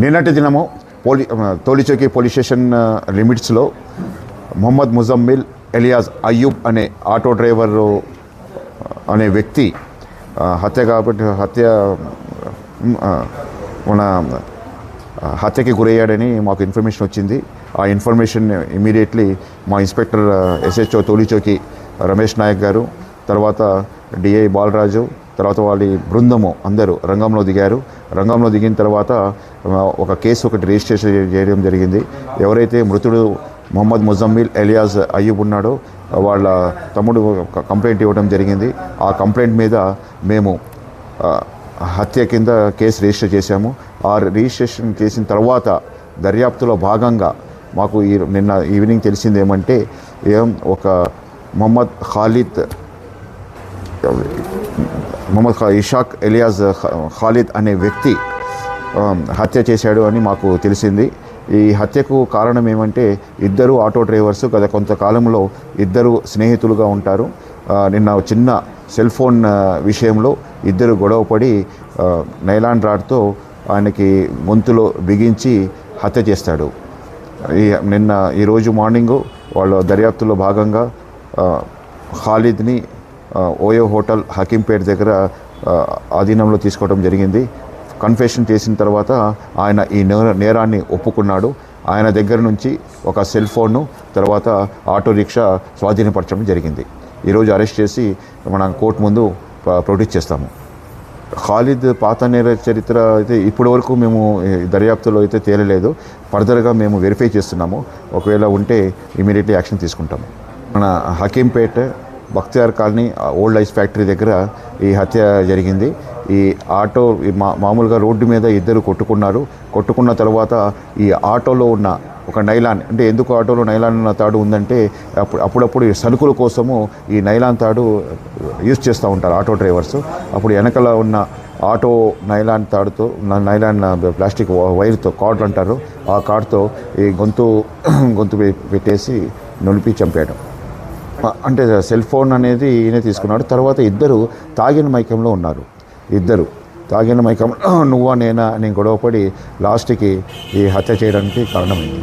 నిన్నటి దినము పోలీ తోలిచౌకి పోలీస్ స్టేషన్ లిమిట్స్లో మొహమ్మద్ ముజమ్మిల్ ఎలియాజ్ అయ్యూబ్ అనే ఆటో డ్రైవర్ అనే వ్యక్తి హత్య కాబట్టి హత్య మన హత్యకి గురయ్యాడని మాకు ఇన్ఫర్మేషన్ వచ్చింది. ఆ ఇన్ఫర్మేషన్ ఇమీడియట్లీ మా ఇన్స్పెక్టర్ ఎస్హెచ్ఓ తోలిచౌకి రమేష్ నాయక్ గారు తర్వాత డిఐ బాలరాజు తర్వాత వాళ్ళ బృందము అందరూ రంగంలో దిగారు. రంగంలో దిగిన తర్వాత ఒక కేసు ఒకటి రిజిస్ట్రేషన్ చేయడం జరిగింది. ఎవరైతే మృతుడు మొహమ్మద్ ముజమ్మిల్ ఎలియాజ్ అయ్యూబ్ ఉన్నాడో వాళ్ళ తమ్ముడు ఒక కంప్లైంట్ ఇవ్వడం జరిగింది. ఆ కంప్లైంట్ మీద మేము హత్య కింద కేసు రిజిస్టర్ చేశాము. ఆ రిజిస్ట్రేషన్ చేసిన తర్వాత దర్యాప్తులో భాగంగా మాకు ఈ నిన్న ఈవినింగ్ తెలిసింది ఏమంటే ఏం ఒక మొహమ్మద్ ఖాలిద్ మొహమ్మద్ ఇషాక్ ఎలియాజ్ ఖాలిద్ అనే వ్యక్తి హత్య చేశాడు అని మాకు తెలిసింది. ఈ హత్యకు కారణం ఏమంటే ఇద్దరు ఆటో డ్రైవర్స్ గత కొంతకాలంలో ఇద్దరు స్నేహితులుగా ఉంటారు. నిన్న చిన్న సెల్ ఫోన్ విషయంలో ఇద్దరు గొడవపడి నైలాన్ రాడ్తో ఆయనకి గొంతులో బిగించి హత్య చేస్తాడు. ఈ నిన్న ఈరోజు మార్నింగు వాళ్ళ దర్యాప్తులో భాగంగా ఖాలిద్ని ఓయో హోటల్ హకీంపేట్ దగ్గర ఆధీనంలో తీసుకోవడం జరిగింది. కన్ఫెషన్ చేసిన తర్వాత ఆయన ఈ నేరాన్ని ఒప్పుకున్నాడు. ఆయన దగ్గర నుంచి ఒక సెల్ ఫోన్ను తర్వాత ఆటో రిక్షా స్వాధీనపరచడం జరిగింది. ఈరోజు అరెస్ట్ చేసి మన కోర్టు ముందు ప్రొడ్యూస్ చేస్తాము. ఖాలిద్ పాత నేర చరిత్ర అయితే ఇప్పటి వరకు మేము దర్యాప్తులో అయితే తేలలేదు. ఫర్దర్గా మేము వెరిఫై చేస్తున్నాము. ఒకవేళ ఉంటే ఇమీడియట్లీ యాక్షన్ తీసుకుంటాము. మన Hakimpet Bakhtiyar colony old ice factory దగ్గర ఈ హత్య జరిగింది. ఈ ఆటో ఈ మా మామూలుగా రోడ్డు మీద ఇద్దరు కొట్టుకున్నారు. కొట్టుకున్న తర్వాత ఈ ఆటోలో ఉన్న ఒక నైలాన్ అంటే ఎందుకు ఆటోలో నైలాన్ తాడు ఉందంటే అప్పుడు అప్పుడప్పుడు ఈ సరుకుల కోసము ఈ నైలాన్ తాడు యూజ్ చేస్తూ ఉంటారు ఆటో డ్రైవర్స్. అప్పుడు వెనకల ఉన్న ఆటో నైలాన్ తాడుతో నైలాన్ ప్లాస్టిక్ వ- వైర్తో కార్డ్ అంటారు ఆ కార్డ్తో ఈ గొంతు గొంతు పెట్టేసి నొలిపి చంపాడు. అంటే సెల్ ఫోన్ అనేది ఈయన తీసుకున్నాడు తర్వాత ఇద్దరు తాగిన మైకంలో ఉన్నారు ఇద్దరు తాగిన మైకంలో నువ్వా నేనా అని గొడవపడి లాస్ట్కి ఈ హత్య చేయడానికి కారణమైంది